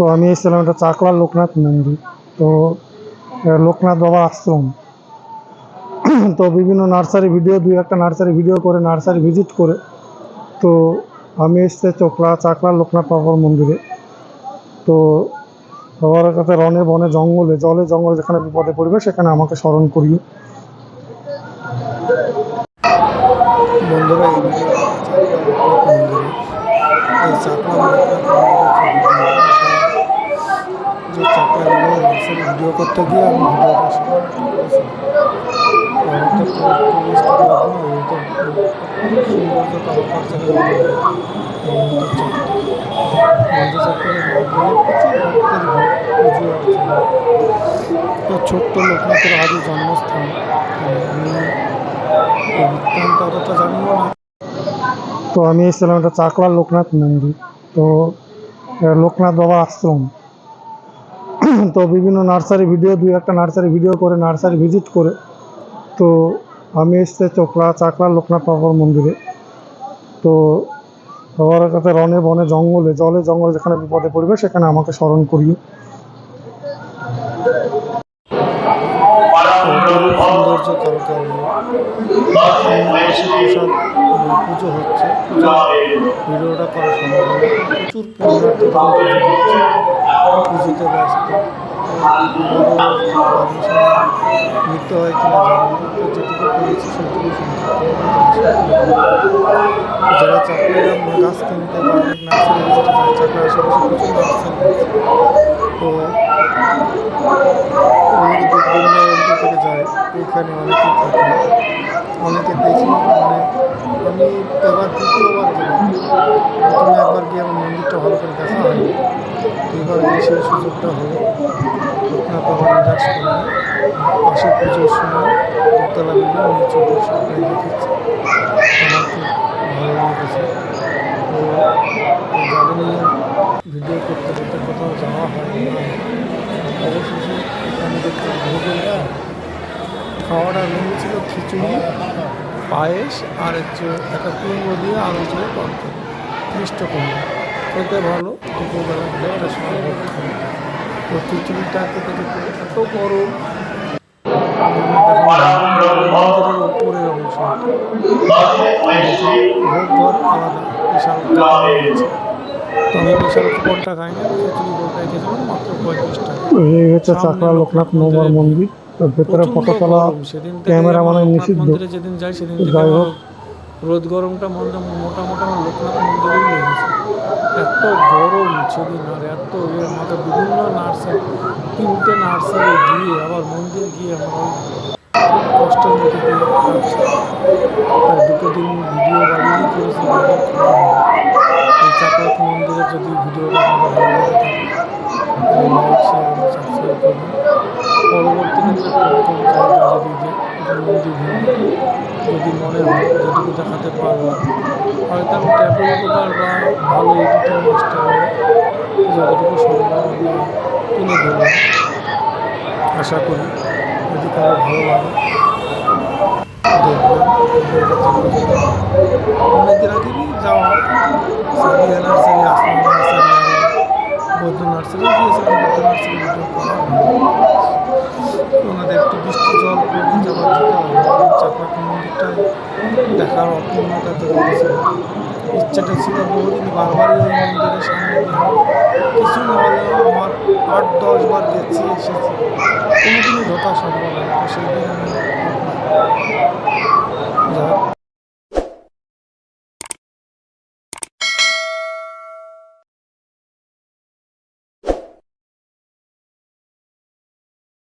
তো আমি এসেছিলাম এটা চাকলার লোকনাথ মন্দির। তো লোকনাথ বাবা আশ্রম। তো বিভিন্ন নার্সারি ভিডিও, দুই একটা নার্সারি ভিডিও করে, নার্সারি ভিজিট করে, তো আমি এসেছি চোপড়া চাকলা লোকনাথ বাবার মন্দিরে। তো বাবার কাছে রনে বনে জঙ্গলে, জলে জঙ্গলে যেখানে বিপদে পড়বে, সেখানে আমাকে স্মরণ করিও। বন্ধুরা চাকলা যে ভিডিও, এটা যে চাকলাগুলো নার্সারি ভিডিও করতে গিয়ে আমি ভিডিওটা শুরু করেছিলাম অনেকটা টুরিস্ট ক্লাব না ওইটা খুব সৌন্দর্য কারুকার্য মন্দির চত্বর মন্দির চত্বরে না গেলে প্রচুর ভক্তের ভিড় পুজো অর্চনা তো ছোট্ট লোকনাথের আদি জন্মস্থান আমি এই বৃত্তান্ত অতটা জানিও না তো আমি এসেছিলাম এটা চাকলার লোকনাথ মন্দির তো এটা লোকনাথ বাবার আশ্রম তো বিভিন্ন নার্সারি ভিডিও, দুই একটা নার্সারি ভিডিও করে, নার্সারি ভিজিট করে, তো আমি এসেছি চোপড়া চাকলার লোকনাথ বাবার মন্দিরে। তো বাবার কাছে রনে বনে জঙ্গলে, জলে জঙ্গলে যেখানে বিপদে পড়বে, সেখানে আমাকে স্মরণ প্রসাদ পুজো হচ্ছে। করা সম্ভব প্রচুর পুজোতে ব্যস্ত। মৃত্যু হয় কিনা যেটুকু পেয়েছি সেটুকু যারা চাকরিরা গাছ কিনতে বা অনেক নার্সারি চাকরির আশেপাশে প্রচুর নার্সারি তো অনেক দূর দূরান্ত থেকে যায় এখানে অনেকেই থাকে অনেকে দেখি মানে আমি এবার দ্বিতীয়বার গেলাম। একবার গিয়ে আমার মন্দিরটা ভালো করে দেখা হয়নি। এবার গিয়ে সেই সুযোগটা হলো। লোকনাথ বাবা নিরাশ করে পাশে পুজোর সময় দোতলা বিল্ডিং, নিচু সবটাই দেখেছি। আমার খুব ভালো লেগেছে। তো এই গার্ডেনিং ভিডিও করতে করতে কোথাও যাওয়া হয় অবশেষে এখানে দেখতে গান খাওয়াটা মেনু ছিল খিচুড়ি, পায়েস, আর হচ্ছে একটা কুমড়ো দিয়ে আলু ছিল তরকারি, মিষ্ট কুমড়ো। খেতে ভালো, দুপুরবেলা একটা সময় তো খিচুড়িটা খেতে খেতে এত গরম। এই হচ্ছে চাকলা লোকনাথ নগর মন্দির। ভেতরে ফটো তোলা ক্যামেরা মানে নিষিদ্ধ মন্দিরে যেদিন যাই সেদিন যাই হোক। রোদ গরমটা মধ্যে মোটামুটি আমার লোকনাথ মন্দিরেই লেগেছে এত গরম সেদিন আর এত এর মধ্যে বিভিন্ন নার্সারি তিনটে নার্সারি গিয়ে আবার মন্দির গিয়ে আমার কষ্টের মধ্যে দিয়ে দুটো দিন ভিডিও বাড়িয়েই করেছি ভিডিও। এই চাকরাত মন্দিরের যদি ভিডিওটা আপনাদের ভালো লেগে থাকে লাইক শেয়ার সাবস্ক্রাইব করবেন পরবর্তী ক্ষেত্রে কোন কোন যদি মনে হয় যেটুকু দেখাতে পারলাম হয়তো আমি ট্যাবের উপকার বা ভালো এডিটিং যতটুকু সম্ভব তুলে ধরলাম আশা করি যদি কারও ভালো লাগে অনেকদিন আগেই যাওয়া Sadia nursery Aslam nursery Boudha nursery, গিয়েছিলাম বৌদ্ধ নার্সারি মন্দিরটা দেখার অপূর্ণতা তো রয়েছিল ইচ্ছাটা ছিল বহুদিন বারবারই ওই মন্দিরের সামনে কিছু না হলেও আমার আট, দশ বার গেছি, এসেছি। কোনোদিনই ঢোকা সম্ভব হয় তো সেই দিন আমি